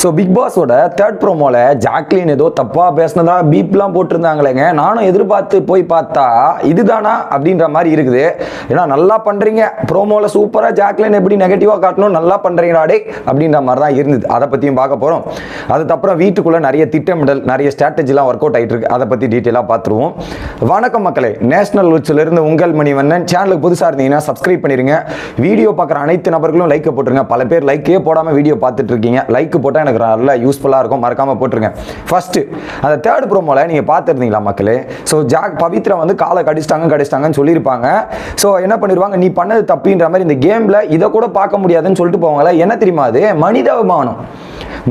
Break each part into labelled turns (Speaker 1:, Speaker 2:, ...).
Speaker 1: So big பாஸோட third ப்ரோமோல Jacqueline ஏதோ தப்பா பேசினதா பீப்லாம் போட்டிருந்தாங்களேங்க. நானும் எதிர்பார்த்து போய் பார்த்தா இதுதானா? அப்படின்ற மாதிரி இருக்குது. ஏன்னா நல்லா பண்றீங்க. ப்ரோமோல சூப்பரா ஜாக்லின் எப்படி நெகட்டிவா காட்டணும் நல்லா பண்றீங்களாடே அப்படின்ற மாதிரி தான் இருந்தது. அதை பத்தியும் பார்க்க போறோம். அதுக்கப்புறம் வீட்டுக்குள்ள நிறைய திட்டமிடல் நிறைய ஸ்ட்ராட்டஜிலாம் ஒர்க் அவுட் ஆயிட்டு இருக்கு. அதை பத்தி டீட்டெயிலாக பார்த்துருவோம். வணக்கம் மக்களே. நேஷனல் உச்சில இருந்து உங்கள் மணிவண்ணன். சேனலுக்கு புதுசா இருந்தீங்கன்னா சப்ஸ்கிரைப் பண்ணிருங்க. வீடியோ பார்க்குற அனைத்து நபர்களும் லைக் போட்டுருங்க. பல பேர் லைக்கே போடாம வீடியோ பார்த்துட்டு இருக்கீங்க. லைக் போட்டால் எனக்கு நல்ல யூஸ்ஃபுல்லாக இருக்கும் மறக்காமல் போட்டுருங்க. ஃபஸ்ட்டு அந்த தேர்ட் ப்ரோமோல நீங்கள் பார்த்துருந்தீங்களா மக்களே? ஸோ ஜாக் பவித்ரா வந்து காலை கடிச்சிட்டாங்க கடிச்சிட்டாங்கன்னு சொல்லியிருப்பாங்க. ஸோ என்ன பண்ணிடுவாங்க நீ பண்ணது தப்பின்ற மாதிரி இந்த கேமில் இதை கூட பார்க்க முடியாதுன்னு சொல்லிட்டு போவாங்களா. என்ன தெரியுமா அது? மனிதாபிமானம்.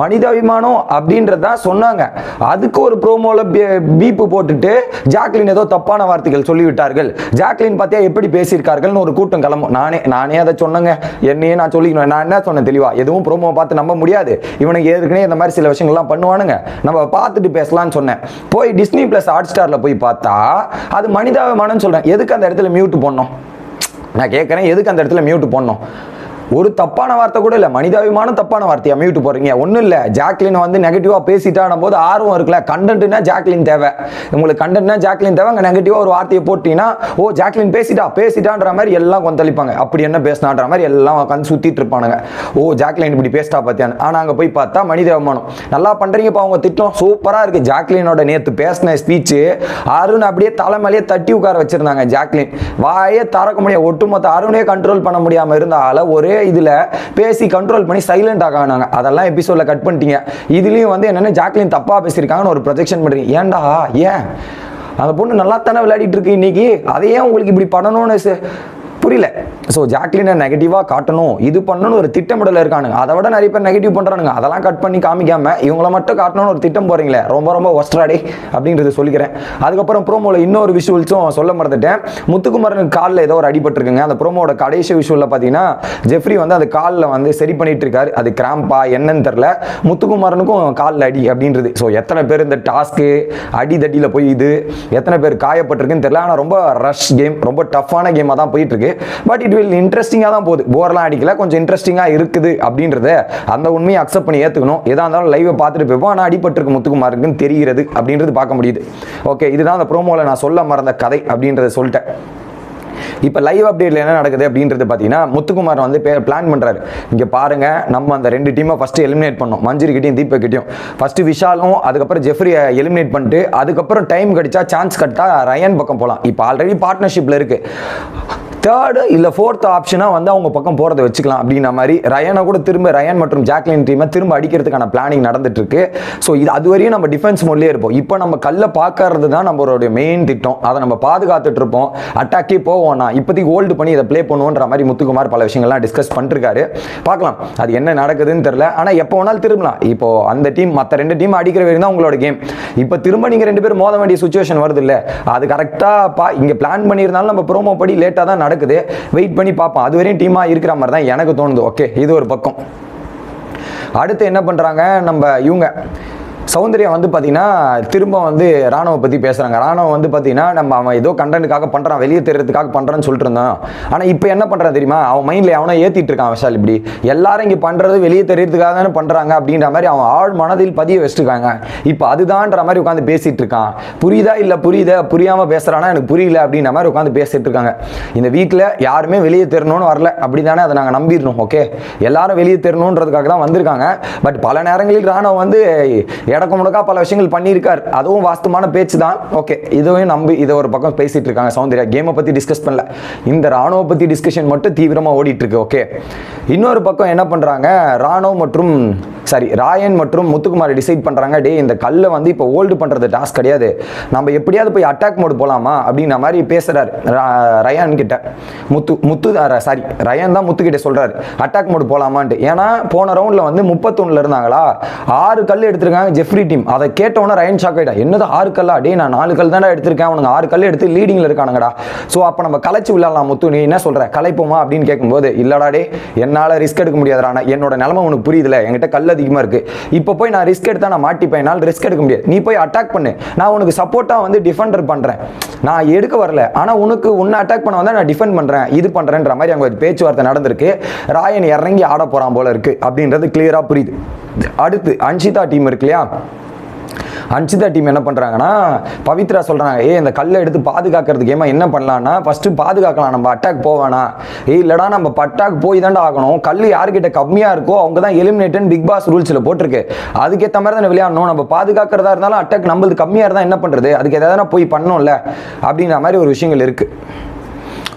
Speaker 1: மனிதாபிமானம் அப்படின்றத சொன்னாங்க. அதுக்கு ஒரு ப்ரோமோல பீப்பு போட்டுட்டு ஜாக்லின் ஏதோ தப்பான வார்த்தைகள் சொல்லிவிட்டார்கள். ஜாக்லின் பார்த்தியா எப்படி பேசியிருக்கார்கள்னு ஒரு கூட்டம் கிளம்பும். நானே நானே அதை சொன்னேங்க. என்னையே நான் சொல்லிக்கணும். நான் என்ன சொன்னேன் தெளிவா? எதுவும் ப்ரோமோ பார்த்து நம்ப முடியாது. இவனுக்கு ஏற்கனவே இந்த மாதிரி சில விஷயங்கள்லாம் பண்ணுவானுங்க. நம்ம பார்த்துட்டு பேசலாம்னு சொன்னேன். போய் டிஸ்னி பிளஸ் ஹாட் ஸ்டாரில் போய் பார்த்தா அது மனிதாபிமானம்னு சொல்கிறேன் எதுக்கு அந்த இடத்துல மியூட் பண்ணோம் நான் கேட்குறேன் எதுக்கு அந்த இடத்துல மியூட் பண்ணோம் ஒரு தப்பான வார்த்தை கூட இல்லை மனிதாபிமானம் தப்பான வார்த்தையா? மியூட் போகிறீங்க ஒன்றும் இல்லை. ஜாக்லின் வந்து நெகட்டிவாக பேசிட்டான போது ஆர்வம் இருக்குல்ல. கண்டென்ட்னா ஜாக்லின் தேவை. உங்களுக்கு கண்டென்ட்னா ஜாக்லின் தேவை. அங்கே நெகட்டிவாக ஒரு வார்த்தையை போட்டீங்கன்னா ஓ ஜாக்லின் பேசிட்டா பேசிட்டான்ற மாதிரி எல்லாம் கொந்தளிப்பாங்க. அப்படி என்ன பேசினான்ற மாதிரி எல்லாம் உட்காந்து சுற்றிட்டு இருப்பானுங்க. ஓ ஜாக்லின் இப்படி பேசிட்டா பார்த்தியான்னு ஆனால் அங்கே போய் பார்த்தா மனிதாபிமானம். நல்லா பண்ணுறீங்கப்பா அவங்க திட்டம் சூப்பராக இருக்குது ஜாக்லினோட நேற்று பேசின ஸ்பீச்சு அருண் அப்படியே தலைமையிலே தட்டி உட்கார வச்சிருந்தாங்க ஜாக்லின். வாயே தறக்க முடியாது. ஒட்டுமொத்த அருணே கண்ட்ரோல் பண்ண முடியாமல் இருந்தால ஒரே இதில் பேசி கண்ட்ரோல் பண்ணி சைலண்ட் ஆகானாங்க அதெல்லாம் எபிசோடில் கட் பண்ணிட்டீங்க. இதுலேயும் வந்து என்னென்ன ஜாக்லின் தப்பாக பேசியிருக்காங்கன்னு ஒரு ப்ரொஜெக்ஷன் பண்ணுறீங்க ஏன்டா? ஏன்? அந்த பொண்ணு நல்லா தானே விளையாடிட்டு இருக்கு இன்னைக்கு. அதையே உங்களுக்கு இப்படி பண்ணணும்னு புரியல. ஸோ ஜாக்லினை நெகட்டிவாக காட்டணும். இது பண்ணணும்னு ஒரு திட்டமிடல இருக்கானுங்க. அதை விட நிறைய பேர் நெகட்டிவ் பண்ணுறானுங்க அதெல்லாம் கட் பண்ணி காமிக்காம இவங்கள மட்டும் காட்டணும்னு ஒரு திட்டம் போறீங்களே. ரொம்ப ரொம்ப ஒஸ்ட்ராடே அப்படின்றது சொல்லிக்கிறேன். அதுக்கப்புறம் ப்ரோமோவில் இன்னொரு விஷுவல்ஸும் சொல்ல மறந்துட்டேன். முத்துக்குமரனுக்கு காலில் ஏதோ ஒரு அடிபட்டிருக்குங்க அந்த ப்ரோமோட கடைசி விஷுவலில் பார்த்தீங்கன்னா ஜெஃப்ரி வந்து அந்த காலில் வந்து சரி பண்ணிட்டு இருக்காரு. அது கிராம்பா என்னன்னு தெரில முத்துக்குமரனுக்கும் காலில் அடி அப்படின்றது. ஸோ எத்தனை பேர் இந்த டாஸ்க்கு அடி தட்டியில் போய் இது எத்தனை பேர் காயப்பட்டிருக்குன்னு தெரியல. ஆனால் ரொம்ப ரஷ் கேம் ரொம்ப டஃப்பான கேமாக தான் போயிட்டு இருக்கு. பட் இட் வில் இன்ட்ரெஸ்டிங்காக தான் போகுது. போர்லாம் அடிக்கல கொஞ்சம் இன்ட்ரெஸ்டிங்காக இருக்குது அப்படின்றத அந்த உண்மையை அக்செப்ட் பண்ணி ஏற்றுக்கணும் எதாக இருந்தாலும் லைவை பார்த்துட்டு போய்ப்போம். ஆனால் அடிபட்டிருக்கு முத்துக்குமாருக்குன்னு தெரிகிறது அப்படின்றது பார்க்க முடியுது. ஓகே இதுதான் அந்த ப்ரோமோவில் நான் சொல்ல மறந்த கதை அப்படின்றத சொல்லிட்டேன். இப்போ லைவ் அப்டேட்ல என்ன நடக்குது அப்படின்றது பார்த்தீங்கன்னா முத்துக்குமார் வந்து பிளான் பண்ணுறாரு இங்கே பாருங்க நம்ம அந்த ரெண்டு டீமை ஃபஸ்ட்டு எலிமினேட் பண்ணோம். மஞ்சிரிக்கிட்டையும் தீபக்கிட்டையும். ஃபஸ்ட்டு விஷாலும் அதுக்கப்புறம் ஜெஃப்ரியை எலிமினேட் பண்ணிட்டு அதுக்கப்புறம் டைம் கிடைச்சா சான்ஸ் கட்டா ரயன் பக்கம் போகலாம் இப்போ ஆல்ரெடி பார்ட்னர்ஷிப்பில் இருக்குது தேர்டு இல்லை ஃபோர்த் ஆப்ஷனாக வந்து அவங்க பக்கம் போகிறத வச்சுக்கலாம் அப்படின்ற மாதிரி ரயனை கூட திரும்ப ரயன் மற்றும் ஜாக்லின் டீமை திரும்ப அடிக்கிறதுக்கான பிளானிங் நடந்துட்டு இருக்கு ஸோ இது அது வரையும் நம்ம டிஃபென்ஸ் மோட்லேயே இருப்போம். இப்போ நம்ம கல்லை பார்க்கறது தான் நம்மளுடைய மெயின் திட்டம். அதை நம்ம பாதுகாத்துட்டு இருப்போம். அட்டாக்கே போவோம்னா இப்போதைக்கு ஹோல்டு பண்ணி இதை ப்ளே பண்ணுவோன்ற மாதிரி முத்துக்குமார் பல விஷயங்கள்லாம் டிஸ்கஸ் பண்ணிருக்காரு. பார்க்கலாம் அது என்ன நடக்குதுன்னு தெரில ஆனால் எப்போ வேணாலும் திரும்பலாம். இப்போ அந்த டீம் மற்ற ரெண்டு டீம் அடிக்கிற வரையும் தான் உங்களோட கேம் இப்போ திரும்ப நீங்கள் ரெண்டு பேரும் மோத வேண்டிய சுச்சுவேஷன் வருது இல்லை? அது கரெக்டாக பா இங்கே பிளான் பண்ணியிருந்தாலும் நம்ம ப்ரோமோ படி லேட்டாக தான் நடக்கும் நடக்குது. வெயிட் பண்ணி பார்ப்போம். அது வரையும் டீமாக இருக்கிற மாதிரி தான் எனக்கு தோணுது. ஓகே இது ஒரு பக்கம். அடுத்து என்ன பண்ணுறாங்க நம்ம இவங்க. சௌந்தர்யா வந்து பார்த்தீங்கன்னா திரும்ப வந்து ராணுவ பற்றி பேசுகிறாங்க ராணுவம் வந்து பார்த்தீங்கன்னா நம்ம அவன் ஏதோ கண்டனுக்காக பண்ணுறான் வெளியே தெரியறதுக்காக பண்ணுறான்னு சொல்லிட்டு இருந்தான். ஆனால் இப்போ என்ன பண்ணுறான் தெரியுமா? அவன் மைண்டில் அவனை ஏற்றிட்டு இருக்கான் விஷால் இப்படி. எல்லாரும் இங்கே பண்ணுறது வெளியே தெரியறதுக்காக தானே பண்ணுறாங்க அப்படின்ற மாதிரி அவன் ஆழ் மனதில் பதிய வச்சுருக்காங்க. இப்போ அதுதான்ற மாதிரி உட்காந்து பேசிகிட்டு இருக்கான். புரியுதா இல்லை புரியுதா? புரியாமல் பேசுகிறானா எனக்கு புரியல அப்படின்ற மாதிரி உட்காந்து பேசிகிட்டு இருக்காங்க. இந்த வீட்டில் யாருமே வெளியே தெரணும்னு வரல. அப்படி தானே அதை நாங்கள் நம்பிடணும் ஓகே எல்லாரும் வெளியே தெரணுன்றதுக்காக தான் வந்திருக்காங்க. பட் பல நேரங்களில் ராணுவம் வந்து இடக்கு முடக்கா பல விஷயங்கள் பண்ணியிருக்கார். அதுவும் வாஸ்தவமான பேச்சு தான் ஓகே இதுவும் நம்பி இதை ஒரு பக்கம் பேசிட்டு இருக்காங்க சௌந்தர்யா. கேமை பற்றி டிஸ்கஸ் பண்ணல. இந்த ராணுவ பற்றி டிஸ்கஷன் மட்டும் தீவிரமாக ஓடிட்டு இருக்கு ஓகே. இன்னொரு பக்கம் என்ன பண்ணுறாங்க ராணுவ மற்றும் சாரி ராயன் மற்றும் முத்துக்குமார் டிசைட் பண்ணுறாங்க டே இந்த கல்லை வந்து இப்போ ஹோல்டு பண்ணுறது டாஸ்க் கிடையாது. நம்ம எப்படியாவது போய் அட்டாக் மோடு போகலாமா அப்படின்ற மாதிரி பேசுகிறாரு ரயான் கிட்ட. முத்து முத்து சாரி ரயான் தான் முத்து கிட்ட சொல்கிறாரு அட்டாக் மோடு போகலாமான்ட்டு ஏன்னா போன ரவுண்டில் வந்து முப்பத்தொன்னுல இருந்தாங்களா? ஆறு கல் எடுத்திருக்காங்க ஜெஃப்ரி டீம் அதை கேட்டவொன்னே ரயன் ஷாக் ஆகிடா என்னது ஆறு கல்லா? டே நான் நாலு கல் தானே எடுத்திருக்கேன். அவனுங்க ஆறு கல் எடுத்து லீடிங்கில் இருக்கானுங்கடா. ஸோ அப்போ நம்ம கலைச்சு விளையாடலாம் முத்து. நீ என்ன சொல்கிற கலைப்போமா அப்படின்னு கேட்கும்போது இல்லடா டே என்னால் ரிஸ்க் எடுக்க முடியாதுடா. நான் என்னோட நிலமை உனக்கு புரியுதுல. என்கிட்ட கல் அதிகமாக இருக்குது இப்போ போய் நான் ரிஸ்க் எடுத்தா நான் மாட்டிப்பேன். என்னால் ரிஸ்க் எடுக்க முடியாது. நீ போய் அட்டாக் பண்ணு. நான் உனக்கு சப்போர்ட்டாக வந்து டிஃபெண்டர் பண்ணுறேன் நான் எடுக்க வரல. ஆனால் உனக்கு உன்னை அட்டாக் பண்ண வந்தால் நான் டிஃபெண்ட் பண்ணுறேன் இது பண்ணுறேன்ற மாதிரி அங்கே பேச்சுவார்த்தை நடந்திருக்கு. ராயன் இறங்கி ஆட போகிறான் போல இருக்குது அப்படின்றது கிளியராக புரியுது. அடுத்து அன்ஷிதா டீம் இருக்கு இல்லையா? அன்சிதா டீம் என்ன பண்ணுறாங்கன்னா பவித்ரா சொல்கிறாங்க ஏய் இந்த கல்லை எடுத்து பாதுகாக்கிறதுக்கு ஏமா என்ன பண்ணலான்னா ஃபஸ்ட்டு பாதுகாக்கலாம் நம்ம அட்டாக் போவானா ஏய் இல்லைடா நம்ம பட்டாக் போய் தாண்டா ஆகணும். கல் யார்கிட்ட கம்மியாக இருக்கோ அவங்க தான் எலிமினேட்டன் பிக் பாஸ் ரூல்ஸில் போட்டிருக்கு. அதுக்கேற்ற மாதிரி தானே விளையாடணும். நம்ம பாதுகாக்கிறதா இருந்தாலும் அட்டாக் நம்மளுக்கு கம்மியாக இருந்தால் என்ன பண்ணுறது அதுக்கு எதாவது போய் பண்ணோம்ல அப்படின்ற மாதிரி ஒரு விஷயங்கள் இருக்குது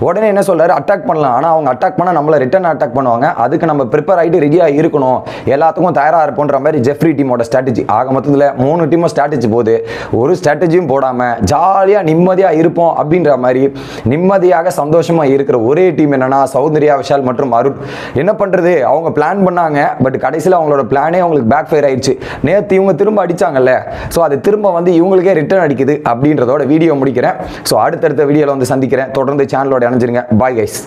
Speaker 1: உடனே என்ன சொல்றாரு? அட்டாக் பண்ணலாம். ஆனால் அவங்க அட்டாக் பண்ணால் நம்மளை ரிட்டர்ன் அட்டாக் பண்ணுவாங்க. அதுக்கு நம்ம ப்ரிப்பேர் ஆகிட்டு ரெடியாக இருக்கணும். எல்லாத்துக்கும் தயாராக இருப்போன்ற மாதிரி ஜெஃப்ரி டீமோட ஸ்ட்ராட்டஜி ஆக மொத்தத்தில் மூணு டீமும் ஸ்ட்ராட்டஜி போகுது. ஒரு ஸ்ட்ராட்டஜியும் போடாமல் ஜாலியாக நிம்மதியாக இருப்போம் அப்படின்ற மாதிரி நிம்மதியாக சந்தோஷமாக இருக்கிற ஒரே டீம் என்னன்னா சௌந்தர்யா விஷால் மற்றும் அருண். என்ன பண்ணுறது அவங்க பிளான் பண்ணாங்க. பட் கடைசியில் அவங்களோட பிளானே அவங்களுக்கு பேக் ஃபயர் ஆயிடுச்சு. நேற்று இவங்க திரும்ப அடித்தாங்கல்ல ஸோ அது திரும்ப வந்து இவங்களுக்கே ரிட்டர்ன் அடிக்குது அப்படின்றதோட வீடியோ முடிக்கிறேன். ஸோ அடுத்தடுத்த வீடியோவில் வந்து சந்திக்கிறேன். தொடர்ந்து சேனலோட இணைஞ்சிருங்க பாய் கைஸ்